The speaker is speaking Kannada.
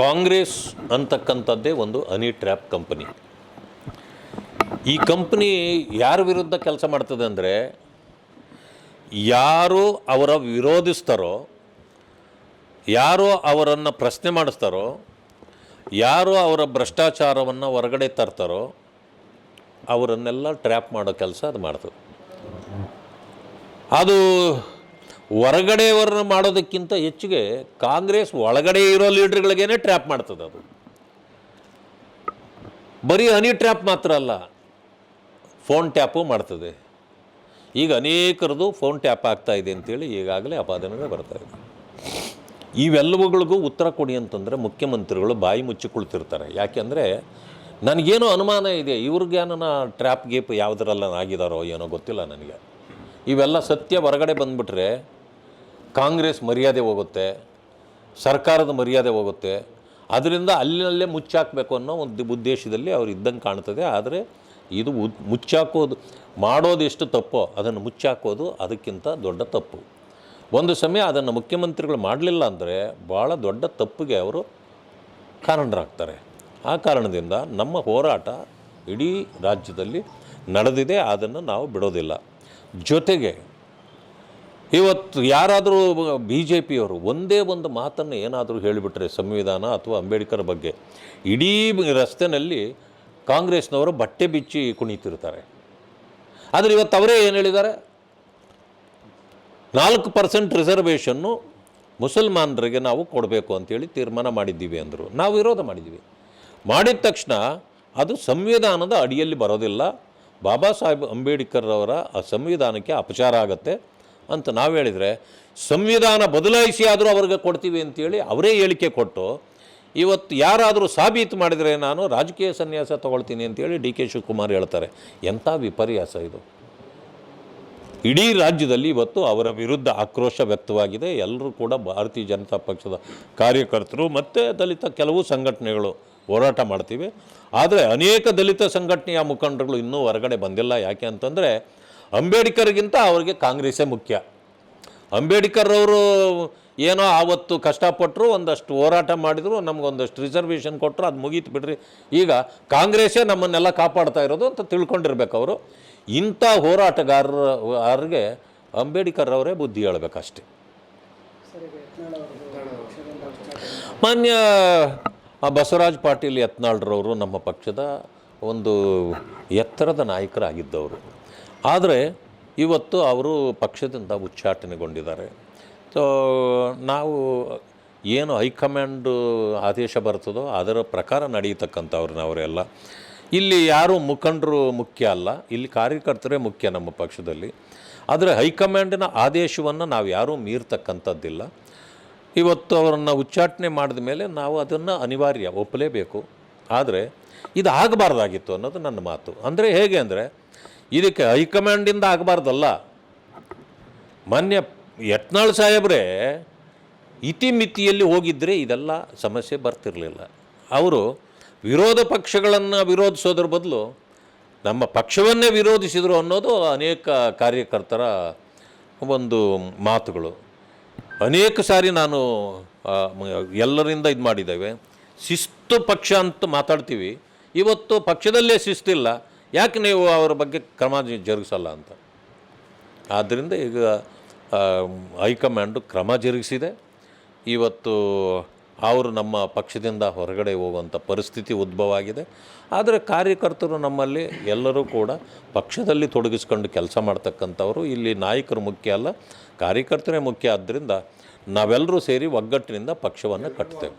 ಕಾಂಗ್ರೆಸ್ ಅಂತಕ್ಕಂಥದ್ದೇ ಒಂದು ಅನಿ ಟ್ರ್ಯಾಪ್ ಕಂಪನಿ. ಈ ಕಂಪನಿ ಯಾರ ವಿರುದ್ಧ ಕೆಲಸ ಮಾಡ್ತದೆ ಅಂದರೆ, ಯಾರು ಅವರ ವಿರೋಧಿಸ್ತಾರೋ, ಯಾರು ಅವರನ್ನು ಪ್ರಶ್ನೆ ಮಾಡಿಸ್ತಾರೋ, ಯಾರು ಅವರ ಭ್ರಷ್ಟಾಚಾರವನ್ನು ಹೊರಗಡೆ ತರ್ತಾರೋ, ಅವರನ್ನೆಲ್ಲ ಟ್ರ್ಯಾಪ್ ಮಾಡೋ ಕೆಲಸ ಅದು ಮಾಡ್ತದೆ. ಅದು ಹೊರಗಡೆಯವರನ್ನ ಮಾಡೋದಕ್ಕಿಂತ ಹೆಚ್ಚಿಗೆ ಕಾಂಗ್ರೆಸ್ ಒಳಗಡೆ ಇರೋ ಲೀಡ್ರ್ಗಳಿಗೇನೆ ಟ್ರ್ಯಾಪ್ ಮಾಡ್ತದೆ ಅದು. ಬರೀ ಹನಿ ಟ್ರ್ಯಾಪ್ ಮಾತ್ರ ಅಲ್ಲ, ಫೋನ್ ಟ್ಯಾಪು ಮಾಡ್ತದೆ. ಈಗ ಅನೇಕರದು ಫೋನ್ ಟ್ಯಾಪ್ ಆಗ್ತಾ ಇದೆ ಅಂತೇಳಿ ಈಗಾಗಲೇ ಅಪಾದನೆಗಳು ಬರ್ತಾ ಇದೆ. ಇವೆಲ್ಲವುಗಳಿಗೂ ಉತ್ತರ ಕೊಡಿ ಅಂತಂದರೆ ಮುಖ್ಯಮಂತ್ರಿಗಳು ಬಾಯಿ ಮುಚ್ಚಿ ಕುಳಿತಿರ್ತಾರೆ ಯಾಕೆಂದರೆ ನನಗೇನೋ ಅನುಮಾನ ಇದೆ ಇವ್ರಿಗೇನ ಟ್ರ್ಯಾಪ್ ಗೇಪ್ ಯಾವುದರಲ್ಲ ಆಗಿದಾರೋ ಏನೋ ಗೊತ್ತಿಲ್ಲ ನನಗೆ. ಇವೆಲ್ಲ ಸತ್ಯ ಹೊರಗಡೆ ಬಂದುಬಿಟ್ರೆ ಕಾಂಗ್ರೆಸ್ ಮರ್ಯಾದೆ ಹೋಗುತ್ತೆ, ಸರ್ಕಾರದ ಮರ್ಯಾದೆ ಹೋಗುತ್ತೆ, ಅದರಿಂದ ಅಲ್ಲಿನಲ್ಲೇ ಮುಚ್ಚಾಕಬೇಕು ಅನ್ನೋ ಒಂದು ಉದ್ದೇಶದಲ್ಲಿ ಅವ್ರು ಇದ್ದಂಗೆ ಕಾಣ್ತದೆ. ಆದರೆ ಇದು ಉದ್- ಮುಚ್ಚಾಕೋದು, ಮಾಡೋದು ಎಷ್ಟು ತಪ್ಪೋ ಅದನ್ನು ಮುಚ್ಚಾಕೋದು ಅದಕ್ಕಿಂತ ದೊಡ್ಡ ತಪ್ಪು. ಒಂದು ಸಮಯ ಅದನ್ನು ಮುಖ್ಯಮಂತ್ರಿಗಳು ಮಾಡಲಿಲ್ಲ ಅಂದರೆ ಭಾಳ ದೊಡ್ಡ ತಪ್ಪಿಗೆ ಅವರು ಕಾರಣರಾಗ್ತಾರೆ. ಆ ಕಾರಣದಿಂದ ನಮ್ಮ ಹೋರಾಟ ಇಡೀ ರಾಜ್ಯದಲ್ಲಿ ನಡೆದಿದೆ, ಅದನ್ನು ನಾವು ಬಿಡೋದಿಲ್ಲ. ಜೊತೆಗೆ ಇವತ್ತು ಯಾರಾದರೂ ಬಿ ಜೆ ಪಿಯವರು ಒಂದೇ ಒಂದು ಮಾತನ್ನು ಏನಾದರೂ ಹೇಳಿಬಿಟ್ರೆ ಸಂವಿಧಾನ ಅಥವಾ ಅಂಬೇಡ್ಕರ್ ಬಗ್ಗೆ, ಇಡೀ ರಸ್ತೆನಲ್ಲಿ ಕಾಂಗ್ರೆಸ್ನವರು ಬಟ್ಟೆ ಬಿಚ್ಚಿ ಕುಣಿತಿರ್ತಾರೆ. ಆದರೆ ಇವತ್ತು ಅವರೇ ಏನು ಹೇಳಿದ್ದಾರೆ? ನಾಲ್ಕು ಪರ್ಸೆಂಟ್ ರಿಸರ್ವೇಷನ್ನು ಮುಸಲ್ಮಾನರಿಗೆ ನಾವು ಕೊಡಬೇಕು ಅಂತೇಳಿ ತೀರ್ಮಾನ ಮಾಡಿದ್ದೀವಿ ಅಂದರು. ನಾವು ವಿರೋಧ ಮಾಡಿದ್ದೀವಿ. ಮಾಡಿದ ತಕ್ಷಣ ಅದು ಸಂವಿಧಾನದ ಅಡಿಯಲ್ಲಿ ಬರೋದಿಲ್ಲ. ಬಾಬಾ ಸಾಹೇಬ್ ಅಂಬೇಡ್ಕರ್ ಅವರ ಆ ಸಂವಿಧಾನಕ್ಕೆ ಅಪಚಾರ ಆಗುತ್ತೆ. ಅಂತ ನಾವು ಹೇಳಿದರೆ, ಸಂವಿಧಾನ ಬದಲಾಯಿಸಿ ಆದರೂ ಅವ್ರಿಗೆ ಕೊಡ್ತೀವಿ ಅಂತೇಳಿ ಅವರೇ ಹೇಳಿಕೆ ಕೊಟ್ಟು, ಇವತ್ತು ಯಾರಾದರೂ ಸಾಬೀತು ಮಾಡಿದರೆ ನಾನು ರಾಜಕೀಯ ಸನ್ಯಾಸ ತೊಗೊಳ್ತೀನಿ ಅಂತೇಳಿ ಡಿ ಕೆ ಶಿವಕುಮಾರ್ ಹೇಳ್ತಾರೆ. ಎಂಥ ವಿಪರ್ಯಾಸ ಇದು. ಇಡೀ ರಾಜ್ಯದಲ್ಲಿ ಇವತ್ತು ಅವರ ವಿರುದ್ಧ ಆಕ್ರೋಶ ವ್ಯಕ್ತವಾಗಿದೆ. ಎಲ್ಲರೂ ಕೂಡ ಭಾರತೀಯ ಜನತಾ ಪಕ್ಷದ ಕಾರ್ಯಕರ್ತರು ಮತ್ತು ದಲಿತ ಕೆಲವು ಸಂಘಟನೆಗಳು ಹೋರಾಟ ಮಾಡ್ತೀವಿ. ಆದರೆ ಅನೇಕ ದಲಿತ ಸಂಘಟನೆಯ ಮುಖಂಡರುಗಳು ಇನ್ನೂ ಹೊರಗಡೆ ಬಂದಿಲ್ಲ. ಯಾಕೆ ಅಂತಂದರೆ ಅಂಬೇಡ್ಕರ್ಗಿಂತ ಅವರಿಗೆ ಕಾಂಗ್ರೆಸ್ಸೇ ಮುಖ್ಯ. ಅಂಬೇಡ್ಕರ್ ಅವರು ಏನೋ ಆವತ್ತು ಕಷ್ಟಪಟ್ಟರು ಒಂದಷ್ಟು ಹೋರಾಟ ಮಾಡಿದರು, ನಮಗೊಂದಷ್ಟು ರಿಸರ್ವೇಷನ್ ಕೊಟ್ಟರು ಅದು ಮುಗೀತು ಬಿಡ್ರಿ. ಈಗ ಕಾಂಗ್ರೆಸ್ಸೇ ನಮ್ಮನ್ನೆಲ್ಲ ಕಾಪಾಡ್ತಾ ಇರೋದು ಅಂತ ತಿಳ್ಕೊಂಡಿರ್ಬೇಕು ಅವರು. ಇಂಥ ಹೋರಾಟಗಾರರಿಗೆ ಅಂಬೇಡ್ಕರ್ ಅವರೇ ಬುದ್ಧಿ ಹೇಳ್ಬೇಕಷ್ಟೆ. ಮಾನ್ಯ ಬಸವರಾಜ್ ಪಾಟೀಲ್ ಯತ್ನಾಳ್ರವರು ನಮ್ಮ ಪಕ್ಷದ ಒಂದು ಎತ್ತರದ ನಾಯಕರಾಗಿದ್ದವರು. ಆದರೆ ಇವತ್ತು ಅವರು ಪಕ್ಷದಿಂದ ಉಚ್ಚಾಟನೆಗೊಂಡಿದ್ದಾರೆ. ಸೊ ನಾವು ಏನು ಹೈಕಮಾಂಡ್ ಆದೇಶ ಬರ್ತದೋ ಅದರ ಪ್ರಕಾರ ನಡೆಯತಕ್ಕಂಥವ್ರು ನಾವರೆಲ್ಲ ಇಲ್ಲಿ ಯಾರು ಮುಖಂಡರು ಮುಖ್ಯ ಅಲ್ಲ, ಇಲ್ಲಿ ಕಾರ್ಯಕರ್ತರೇ ಮುಖ್ಯ ನಮ್ಮ ಪಕ್ಷದಲ್ಲಿ. ಆದರೆ ಹೈಕಮಾಂಡಿನ ಆದೇಶವನ್ನು ನಾವು ಯಾರೂ ಮೀರ್ತಕ್ಕಂಥದ್ದಿಲ್ಲ. ಇವತ್ತು ಅವರನ್ನು ಉಚ್ಚಾಟನೆ ಮಾಡಿದ ಮೇಲೆ ನಾವು ಅದನ್ನು ಅನಿವಾರ್ಯ ಒಪ್ಪಲೇಬೇಕು. ಆದರೆ ಇದು ಆಗಬಾರ್ದಾಗಿತ್ತು ಅನ್ನೋದು ನನ್ನ ಮಾತು. ಅಂದರೆ ಹೇಗೆ ಅಂದರೆ ಇದಕ್ಕೆ ಹೈಕಮಾಂಡಿಂದ ಆಗಬಾರ್ದಲ್ಲ. ಮಾನ್ಯ ಯತ್ನಾಳ್ ಸಾಹೇಬ್ರೆ, ಇತಿಮಿತಿಯಲ್ಲಿ ಹೋಗಿದ್ದರೆ ಇದೆಲ್ಲ ಸಮಸ್ಯೆ ಬರ್ತಿರಲಿಲ್ಲ. ಅವರು ವಿರೋಧ ಪಕ್ಷಗಳನ್ನು ವಿರೋಧಿಸೋದ್ರ ಬದಲು ನಮ್ಮ ಪಕ್ಷವನ್ನೇ ವಿರೋಧಿಸಿದರು ಅನ್ನೋದು ಅನೇಕ ಕಾರ್ಯಕರ್ತರ ಒಂದು ಮಾತುಗಳು. ಅನೇಕ ಸಾರಿ ನಾನು ಎಲ್ಲರಿಂದ ಇದು ಮಾಡಿದ್ದೇವೆ ಶಿಸ್ತು ಪಕ್ಷ ಅಂತ ಮಾತಾಡ್ತೀವಿ. ಇವತ್ತು ಪಕ್ಷದಲ್ಲೇ ಶಿಸ್ತಿಲ್ಲ. ಯಾಕೆ ನೀವು ಅವರ ಬಗ್ಗೆ ಕ್ರಮ ಜರುಗಿಸಲ್ಲ ಅಂತ? ಆದ್ದರಿಂದ ಈಗ ಹೈಕಮಾಂಡು ಕ್ರಮ ಜರುಗಿಸಿದೆ. ಇವತ್ತು ಅವರು ನಮ್ಮ ಪಕ್ಷದಿಂದ ಹೊರಗಡೆ ಹೋಗುವಂಥ ಪರಿಸ್ಥಿತಿ ಉದ್ಭವ ಆಗಿದೆ. ಆದರೆ ಕಾರ್ಯಕರ್ತರು ನಮ್ಮಲ್ಲಿ ಎಲ್ಲರೂ ಕೂಡ ಪಕ್ಷದಲ್ಲಿ ತೊಡಗಿಸ್ಕೊಂಡು ಕೆಲಸ ಮಾಡ್ತಕ್ಕಂಥವರು. ಇಲ್ಲಿ ನಾಯಕರು ಮುಖ್ಯ ಅಲ್ಲ, ಕಾರ್ಯಕರ್ತರೇ ಮುಖ್ಯ. ಆದ್ದರಿಂದ ನಾವೆಲ್ಲರೂ ಸೇರಿ ಒಗ್ಗಟ್ಟಿನಿಂದ ಪಕ್ಷವನ್ನು ಕಟ್ತೇವೆ.